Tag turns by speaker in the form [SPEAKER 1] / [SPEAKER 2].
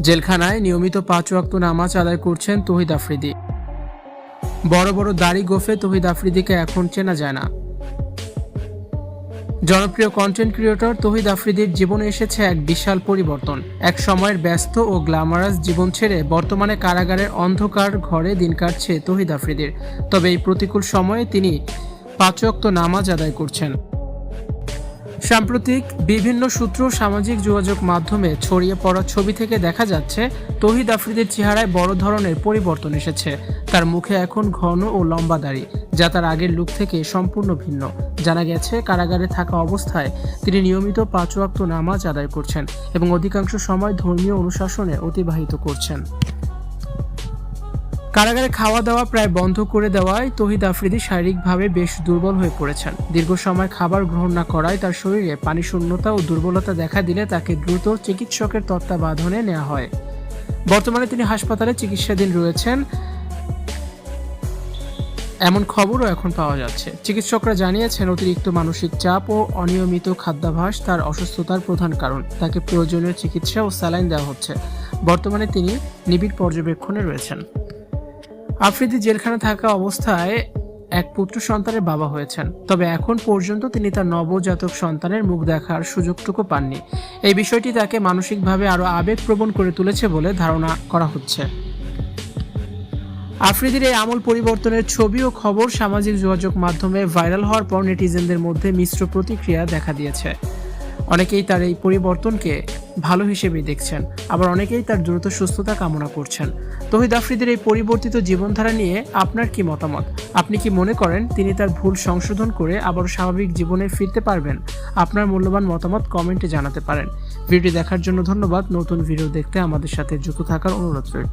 [SPEAKER 1] জেলখানায় নিয়মিত পাঁচ ওয়াক্ত নামাজ আদায় করছেন তহিদ আফ্রিদি। বড় বড় দাড়ি গোফে তহিদ আফ্রিদিকে এখন চেনা যায় না। জনপ্রিয় কন্টেন্ট ক্রিয়েটর তহিদ আফ্রিদির জীবনে এসেছে এক বিশাল পরিবর্তন। এক সময়ের ব্যস্ত ও গ্ল্যামারাস জীবন ছেড়ে বর্তমানে কারাগারের অন্ধকার ঘরে দিন কাটছে তহিদ আফ্রিদির। তবে এই প্রতিকূল সময়ে তিনি পাঁচক্ত নামাজ আদায় করছেন। সাম্প্রতিক বিভিন্ন সূত্র সামাজিক যোগাযোগ মাধ্যমে ছড়িয়ে পড়া ছবি থেকে দেখা যাচ্ছে, তহিদ আফ্রিদির চেহারায় বড় ধরনের পরিবর্তন এসেছে। তার মুখে এখন ঘন ও লম্বা দাড়ি, যা তার আগের লুক থেকে সম্পূর্ণ ভিন্ন। জানা গেছে, কারাগারে থাকা অবস্থায় তিনি নিয়মিত পাঁচ ওয়াক্ত নামাজ আদায় করছেন এবং অধিকাংশ সময় ধর্মীয় অনুশাসনে অতিবাহিত করছেন। কারাগারে খাওয়া দাওয়া প্রায় বন্ধ করে দেওয়ায় তহিদ আফ্রিদি শারীরিকভাবে বেশ দুর্বল হয়ে পড়েছেন। দীর্ঘ সময় খাবার গ্রহণ না করায় তার শরীরে পানি শূন্যতা ও দুর্বলতা দেখা দিলে তাকে দ্রুত চিকিৎসকের তত্ত্বাবধানে নেওয়া হয়। বর্তমানে তিনি হাসপাতালে চিকিৎসাধীন রয়েছেন। এমন খবরও এখন পাওয়া যাচ্ছে। চিকিৎসকরা জানিয়েছেন, অতিরিক্ত মানসিক চাপ ও অনিয়মিত খাদ্যাভাস তার অসুস্থতার প্রধান কারণ। তাকে প্রয়োজনীয় চিকিৎসা ও স্যালাইন দেওয়া হচ্ছে। বর্তমানে তিনি নিবিড় পর্যবেক্ষণে রয়েছেন। আফ্রিদি জেলখানা থাকা অবস্থায় এক পুত্র সন্তানের বাবা হয়েছেন। তবে এখন পর্যন্ত তিনি তার নবজাতক সন্তানের মুখ দেখার সুযোগটুকু পাননি। এই বিষয়টি তাকে মানসিকভাবে আরও আবেগপ্রবণ করে তুলেছে বলে ধারণা করা হচ্ছে। আফ্রিদির এই আমল পরিবর্তনের ছবি ও খবর সামাজিক যোগাযোগ মাধ্যমে ভাইরাল হওয়ার পর নেটিজেনদের মধ্যে মিশ্র প্রতিক্রিয়া দেখা দিয়েছে। অনেকেই তার এই পরিবর্তনকে ভালো হিসেবেই দেখছেন, আবার অনেকেই তার দ্রুত সুস্থতা কামনা করছেন। তহিদ আফ্রিদের এই পরিবর্তিত জীবনধারা নিয়ে আপনার কি মতামত? আপনি কি মনে করেন তিনি তার ভুল সংশোধন করে আবার স্বাভাবিক জীবনে ফিরতে পারবেন? আপনার মূল্যবান মতামত কমেন্টে জানাতে পারেন। ভিডিও দেখার জন্য ধন্যবাদ। নতুন ভিডিও দেখতে আমাদের সাথে যুক্ত থাকার অনুরোধ রইল।